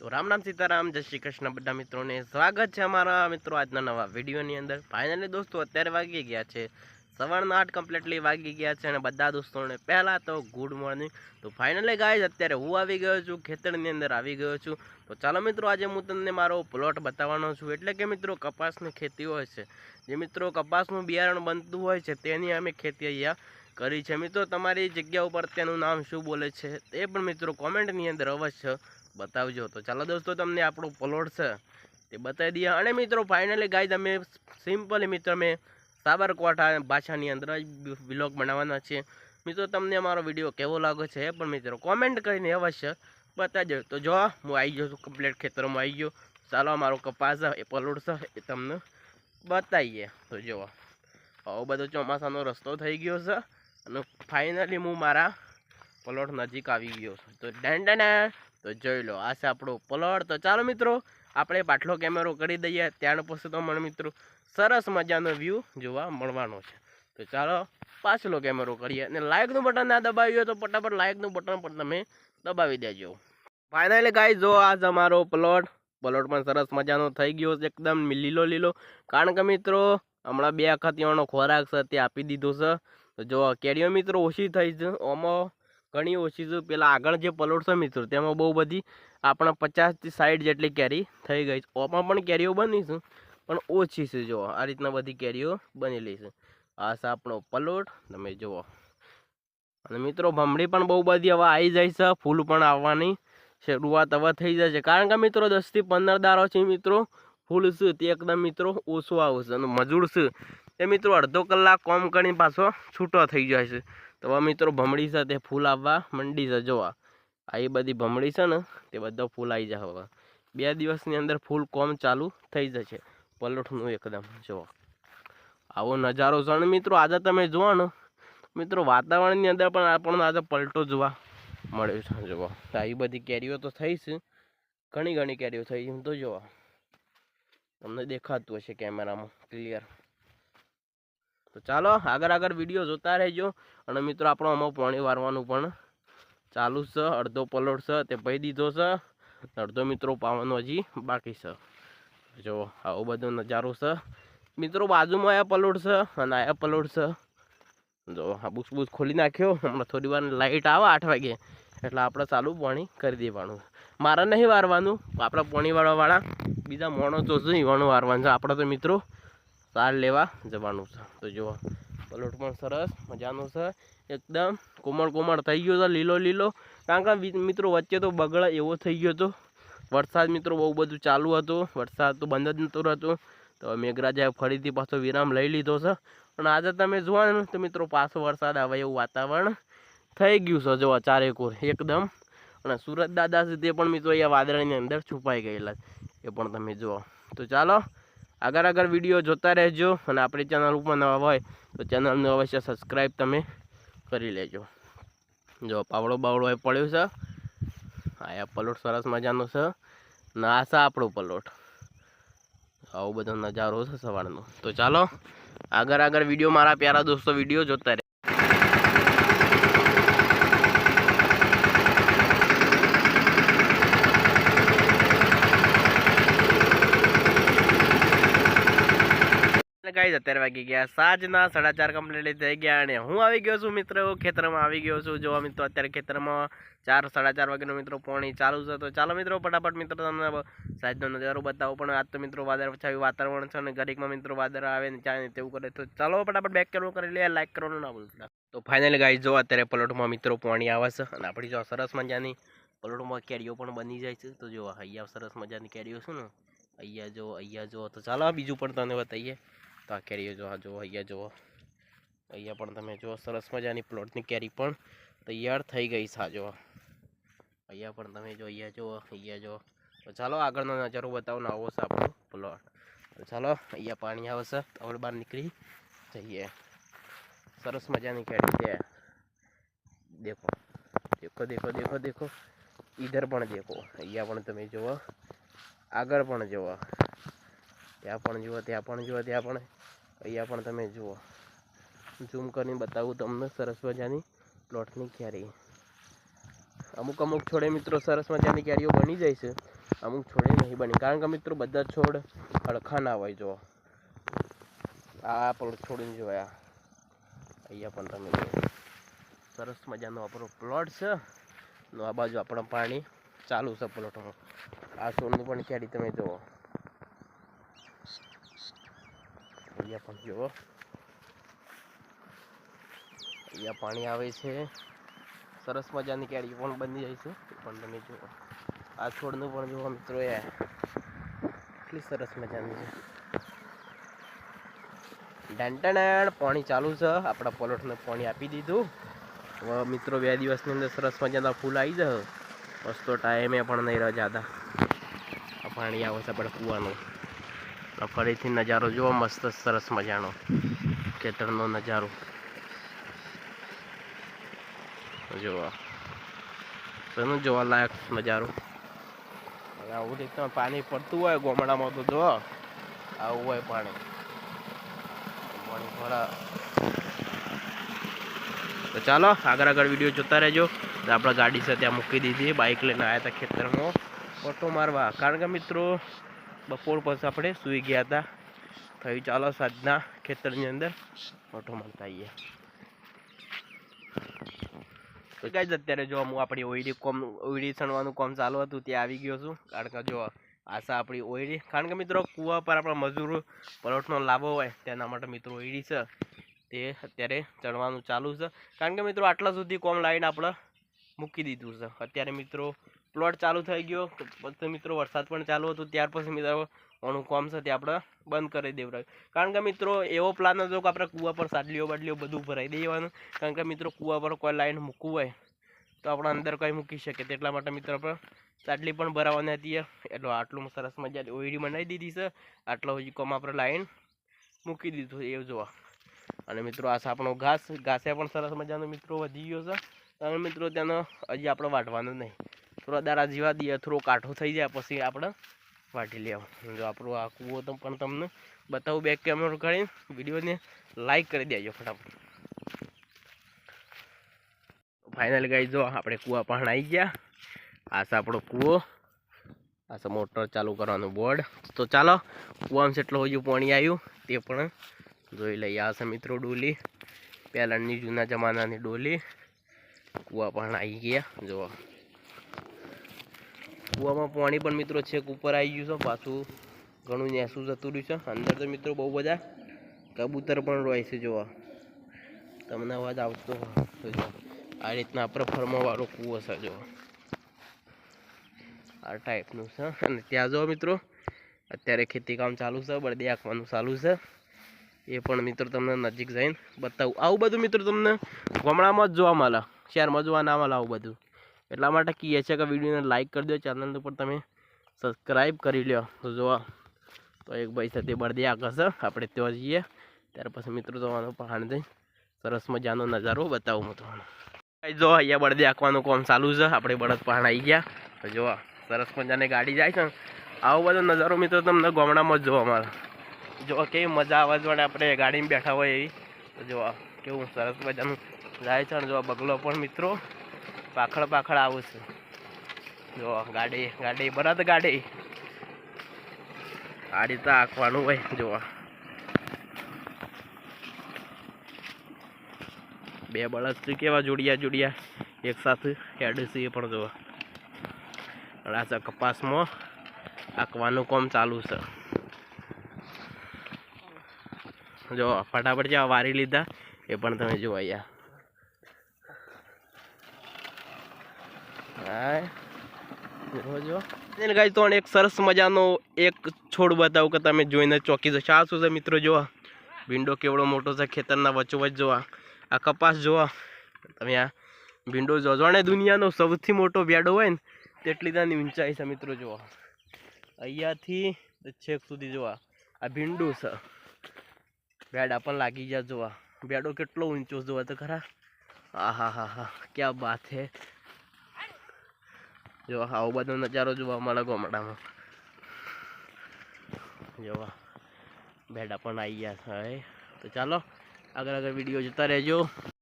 તો રામ રામ સીતારામ, જય શ્રી કૃષ્ણ બધા મિત્રોને. સ્વાગત છે અમારા મિત્રો આજના નવા વિડીયોની અંદર. ફાઇનલી દોસ્તો, અત્યારે વાગી ગયા છે. સવારના આઠ કમ્પ્લીટલી વાગી ગયા છે અને બધા દોસ્તોને પહેલાં તો ગુડ મોર્નિંગ તો ફાઇનલી ગાઈઝ અત્યારે હું આવી ગયો છું, ખેતરની અંદર આવી ગયો છું. તો ચાલો મિત્રો, આજે હું તમને મારો પ્લોટ બતાવવાનો છું. એટલે કે મિત્રો, કપાસની ખેતી હોય છે. જે મિત્રો કપાસનું બિયારણ બનતું હોય છે, તેની અમે ખેતી અહીંયા કરી છે. મિત્રો, તમારી જગ્યા ઉપર તેનું નામ શું બોલે છે, તે પણ મિત્રો કોમેન્ટની અંદર અવશ્ય બતાવજો. તો ચાલો દોસ્તો, તમને આપણો પ્લોટ છે તે બતાવી દઈએ. અને મિત્રો ફાઇનલી ગાય તમે સિમ્પલી મિત્રો મેં સાબરકાંઠા ભાષાની અંદર જ બ્લોગ બનાવવાના છે મિત્રો, તમને અમારો વીડિયો કેવો લાગે છે પણ મિત્રો કોમેન્ટ કરીને અવશ્ય બતાવજો. તો જો, હું આવી ગયો છું કમ્પ્લેટ ખેતરમાં, આવી ગયો. ચાલો, અમારો કપાસ એ પલોડ છે, એ તમને બતાવીએ. તો જુઓ આવો બધો ચોમાસાનો રસ્તો થઈ ગયો છે અને ફાઇનલી હું મારા પલોટ નજીક આવી ગયો છું. તો ડેન્ડના તો જોઈ લો, આ છે આપણો પલળ તો ચાલો મિત્રો, આપણે પાછલો કેમેરો કરી દઈએ. ત્યાર પછી તો મને મિત્રો સરસ મજાનો વ્યૂ જોવા મળવાનો છે. તો ચાલો, પાછલો કેમેરો કરીએ. અને લાઇકનું બટન ના દબાવ્યું હોય તો ફટાફટ લાઇકનું બટન પણ તમે દબાવી દેજો. ફાઇનલી ગાઈ જો આજ અમારો પ્લોટ પ્લોટ પણ સરસ મજાનો થઈ ગયો છે, એકદમ લીલો લીલો. કારણ કે મિત્રો, હમણાં બે અખતિયાનો ખોરાક છે, તે આપી દીધો છે. તો જો, કેરીઓ મિત્રો ઓછી થઈ છે આમાં ઘણી ઓછી છે. પેલા આગળ જે પલોટ છે મિત્રો, તેમાં બહુ બધી આપણા પચાસથી સાઠ જેટલી કેરી થઈ ગઈ છે. ઓમાં પણ કેરીઓ બની છે, પણ ઓછી છે. જુઓ આ રીતના બધી કેરીઓ બનેલી છે. આ છે આપણો પલોટ તમે જુઓ. અને મિત્રો ભમડી પણ બહુ બધી હવે આવી જાય છે. ફૂલ પણ આવવાની શરૂઆત હવે થઈ જાય છે. કારણ કે મિત્રો દસથી પંદર દારો છે મિત્રો, ફૂલ છે તે એકદમ મિત્રો ઓછું આવશે અને મજૂર છે. તે મિત્રો, અડધો કલાક કોમ કરીને પાછો છૂટો થઈ જાય છે. તો મિત્રો ભમડી છે તે ફૂલ આવવા મંડી છે, જોવા. આ બધી ભમડી છે ને, તે બધા ફૂલ આવી જાય હવે. બે દિવસની અંદર ફૂલ કોમ ચાલુ થઈ જશે પલોઠનું એકદમ જુઓ આવો નજારો છે ને મિત્રો, આજે તમે જુઓ ને, મિત્રો વાતાવરણની અંદર પણ આપણને આજે પલટો જોવા મળ્યો છે જુઓ તો આવી બધી કેરીઓ તો થઈ છે, ઘણી ઘણી કેરીઓ થઈ છે, તો જુઓ તમને દેખાતું હશે કેમેરામાં, ક્લિયર. તો ચાલો, આગળ આગળ વીડિયો જોતા રહેજો. અને મિત્રો, આપણો આમાં પાણી વારવાનું પણ ચાલુ છે. અડધો પલોટ છે, તે પહી દીધો છે. અડધો મિત્રો પાવાનો હજી બાકી છે. જો, આવો બધો નજારો છે. મિત્રો, બાજુમાં આયા પલોટ છે અને આયા પલોટ છે. જો, આ બુસ બુસ ખોલી નાખ્યો. હમણાં થોડી વાર લાઇટ આવે આઠ વાગે. એટલે આપણે ચાલુ પાણી કરી દેવાનું. મારે નહીં વારવાનું. આપણા પાણી વાળવાવાળા બીજા માણસો છે ઈવાનું વારવાનું છે. આપણે તો મિત્રો સાર લેવા જવાનું છે. તો જુઓ પલોટ પણ સરસ, મજાનો છે. એકદમ કોમળ કોમળ થઈ ગયો છે, લીલો લીલો. કારણ કે મિત્રો, વચ્ચે તો બગડ એવો થઈ ગયો હતો. વરસાદ મિત્રો બહુ બધું ચાલુ હતું. વરસાદ તો બંધ જ નહોતો રહેતો. તો મેઘરાજાએ ફરીથી પાછો વિરામ લઈ લીધો છે. પણ આજે તમે જુઓ ને તો મિત્રો, પાછો વરસાદ આવે એવું વાતાવરણ થઈ ગયું છે જો ચારેકોર એકદમ. અને સુરત દાદા છે તે પણ મિત્રો અહીંયા વાદળાની અંદર છુપાઈ ગયેલા એ પણ તમે જુઓ. તો ચાલો આગળ આગળ વીડિયો જોતા રહેજો અને આપણી ચેનલ ઉપર નવા હોય તો ચેનલને અવશ્ય સબસ્ક્રાઈબ તમે કરી લેજો. જો પાવડો બાવડો એ પડ્યો છે. આ પલોટ સરસ મજાનો છે. ને છે આપણો પલોટ. આવો બધો નજારો છે સવારનો. તો ચાલો આગળ આગળ વીડિયો મારા પ્યારા દોસ્તો વીડિયો જોતા ગાઈઝ અત્યારે વાગી ગયા સાંજના, સાડા ચાર કમ્પ્લીટલી થઈ ગયા અને હું આવી ગયો છું મિત્રો, ખેતરમાં આવી ગયો છું. જોવા મિત્રો, અત્યારે ખેતરમાં ચાર, સાડા ચાર વાગ્યાનો મિત્રો પોણી ચાલુ છે. તો ચાલો મિત્રો, ફટાફટ મિત્રો, તમને સાંજનો નજારો બતાવો. પણ આજ તો મિત્રો વાદળ છાયું વાતાવરણ છે અને ગરીકમાં મિત્રો વાદળ આવે ને ચાલે તેવું કરે. તો ચાલો ફટાફટ બેક કરવું કરી લે લાઈક કરવાનું ના ભૂલતા. તો ફાઇનલી ગાઈઝ જો અત્યારે પલોટમાં મિત્રો પોણી આવે છે અને આપણી જો સરસ મજાની પલોટમાં કેરીઓ પણ બની જાય છે. તો જો અહીંયા સરસ મજાની કેરીઓ છે ને, અહીંયા જો અહીંયા જો. તો ચાલો બીજું પણ તમને બતાવીએ. તો આ કેરીઓ જો આ જુઓ, અહીંયા જુઓ. અહીંયા પણ તમે જુઓ, સરસ મજાની પ્લોટની કેરી પણ તૈયાર થઈ ગઈ છે અહીંયા પણ તમે જો અહીંયા જુઓ અહીંયા જુઓ. તો ચાલો આગળનો નજારો બતાવો ને આવો છે આપણો પ્લોટ તો ચાલો, અહીંયા પાણી આવશે છે બહાર નીકળી જઈએ. સરસ મજાની કેરી છે. દેખો દેખો દેખો દેખો દેખો. ઈધર પણ દેખો. અહીંયા પણ તમે જુઓ. આગળ પણ જુઓ. ત્યાં પણ જુઓ, ત્યાં પણ જુઓ, ત્યાં પણ અહીંયા પણ તમે જુઓ. ઝૂમ કરીને બતાવું તમને સરસ મજાની પ્લોટની કેરી અમુક અમુક છોડે મિત્રો સરસ મજાની કેરીઓ બની જાય છે. અમુક છોડે નહીં બની. કારણ કે મિત્રો બધા છોડ હળખા ના હોય, જુઓ. આ પણ છોડીને જોયા અહીંયા પણ તમે સરસ મજાનો આપણો પ્લોટ છે. આ બાજુ આપણો પાણી ચાલુ છે પ્લોટમાં આ છોડનું પણ ક્યારી તમે જુઓ. અહીંયા પણ જુઓ અહીંયા પાણી આવે છે. સરસ મજાની કેરી પણ બની જાય છે. પણ તમે જુઓ. આ છોડનું પણ જુઓ મિત્રો એ. કેટલી સરસ મજાની છે. ડેન્ટણ પાણી ચાલુ છે. આપણા પલોટને પાણી આપી દીધું. હવે મિત્રો બે દિવસની અંદર સરસ મજાના ફૂલ આવી જશે. બસ તો ટાઈમે પણ નહીં જ્યાદા આ પાણી આવે છે આપણે કૂવાનું. ફરીથી નજારો જુઓ મસ્ત સરસ મજાનો ખેતરનો નજારો. જુઓ. શેનું જોવાલાયક નજારો. આવું રીતે પાણી પડતું હોય ગોમડામાં તો જો આવું હોય પાણી. પાણી તો ચાલો, આગળ આગળ વીડિયો જોતા રહેજો. આપણે ગાડી ત્યાં મૂકી દીધી. બાઇક લઈને આવ્યા હતા ખેતરમાં. ફોટો મારવા. કારણ કે મિત્રો બપોર પછી આપણે સૂઈ ગયા હતા. થયું ચાલો સાંજના ખેતરની અંદર ફોટો મળતા આવીએ. તો ગાઈઝ અત્યારે જો હું આપણી ઓઈડી કોમ ઓઈડી છણવાનું કોમ ચાલુ હતું, ત્યાં આવી ગયો છું. કારણ કે જો આશા આપણી ઓઈડી કારણ કે મિત્રો કૂવા પર આપણા મજૂરો પલોટનો લાભો હોય, તેના માટે મિત્રો ઓઈડી છે. તે અત્યારે ચણવાનું ચાલુ છે. કારણ કે મિત્રો આટલા સુધી કોમ લાઈન આપણે મૂકી દીધું છે. અત્યારે મિત્રો પ્લોટ ચાલુ થઈ ગયો. પછી મિત્રો વરસાદ પણ ચાલુ હતો. ત્યાર પછી મિત્રો ઓનું કોમ છે તે આપણે બંધ કરી દેવડાવ્યું કારણ કે મિત્રો એવો પ્લાન હતો કે આપણે કૂવા પર સાડલીઓ બાટલીઓ બધું ભરાઈ દેવાનું. કારણ કે મિત્રો કૂવા પર કોઈ લાઈન મૂકવું હોય તો આપણે અંદર કંઈ મૂકી શકીએ. તેટલા માટે મિત્રો આપણે સાડલી પણ ભરાવાની હતી. એટલે આટલું સરસ મજા ઓઈડી બનાવી દીધી છે. આટલો હજી કોમ આપણે લાઈન મૂકી દીધું એવું જોવા. અને મિત્રો આ આપણો ઘાસ. ઘાસે પણ સરસ મજાનો મિત્રો વધી ગયો છે. અને મિત્રો તેનો હજી આપણે વાટવાનો નહીં. થોડા દારા જીવા દઈએ થોડો કાઠો થઈ જાય, પછી આપણે વાટી લેવું જો આપણો આ કૂવો તો પણ તમને બતાવું બેક કેમેરો કરીને વિડીયોને લાઈક કરી દેજો ફટાફટ. ફાઇનલ ગાઈ જો આપણે કૂવા પણ આવી ગયા. આ આપણો કૂવો. આ છે મોટર ચાલુ કરવાનું બોર્ડ તો ચાલો, કૂવામાં જેટલું હજુ પાણી આવ્યું, તે પણ જોઈ લઈએ. આ મિત્રો ડોલી. પહેલાંની જૂના જમાનાની ડોલી. કૂવા પણ આવી ગયા. જો કૂવામાં પાણી પણ મિત્રો છેક ઉપર આવી ગયું છે. પાછું ઘણું નેસું જતું રહ્યું છે. અંદર તો મિત્રો બહુ બધા કબૂતર પણ રહે છે જોવા. તમને અવાજ આવતો આ રીતના આપણે ફરમાવાળો કૂવો છે જોવા આ ટાઈપનું છે. અને ત્યાં જો મિત્રો, અત્યારે ખેતી કામ ચાલુ છે. બળદી આંકવાનું ચાલુ છે. એ પણ મિત્રો તમને નજીક જઈને બતાવું. આવું બધું મિત્રો તમને ગામડામાં જ જોવા મળે. શહેરમાં જોવા ના મળે આવું બધું. એટલા માટે કહીએ છીએ કે વિડીયોને લાઇક કરી દો ચેનલ ઉપર તમે સબસ્ક્રાઈબ કરી લો તો જોવા તો એક ભાઈ સાથે બળદી છે. આપણે ત્યાં જઈએ. ત્યાર પછી મિત્રો જવાનું પહાડ જઈ સરસ મજાનો નજારો બતાવું હું તમને. જો અહીંયા બળદી આંકવાનું કામ ચાલુ છે. આપણે બળદ પહાડ આવી ગયા. જોવા સરસ મજાની ગાડી જાય છે આવો બધો નજારો મિત્રો તમને ગામડામાં જ જોવા મળે. જો કેવી મજા આવે છે આપણે ગાડીમાં બેઠા હોય એવી. તો જોવા કેવું સરસ મજાનું જાય છે અને જો બગલો પણ મિત્રો. પાખડ પાખડ આવું છું. જો, ગાડી ગાડી, બરાબર ગાડી. આ રીતે આંકવાનું હોય જોવા બે બળદ છે કેવા જોડિયા જોડિયા. એક સાથે હેડ છે એ પણ અને આ કપાસમાં આંકવાનું કામ ચાલુ છે. જો, ફટાફટ જેવા વારી લીધા, એ પણ તમે જોવા અહીંયા. હા જો એને ગાઈ તો એક સરસ મજાનો એક છોડ બતાવું કે તમે જોઈને ચોકી જશો. આ શું છે મિત્રો જોવા ભીંડો કેવડો મોટો છે, ખેતરના વચોવચ જોવા આ કપાસ જોવા તમે આ ભીંડો જો જાણે દુનિયાનો સૌથી મોટો બેડો હોય ને, તેટલી ત્યાંની ઊંચાઈ છે મિત્રો જોવા અહીંયાથી છેક સુધી જોવા આ ભીંડું છે. વેડા પણ લાગી ગયા જોવા બેડો કેટલો ઊંચો જોવા તો ખરા. આ હા હા હા ક્યાં બાત હે. જો આવો બધો નજારો જોવા મળે ગોમડામાં. જોવા બેડા પણ આવી ગયા છે. તો ચાલો આગળ આગળ વીડિયો જોતા રહેજો.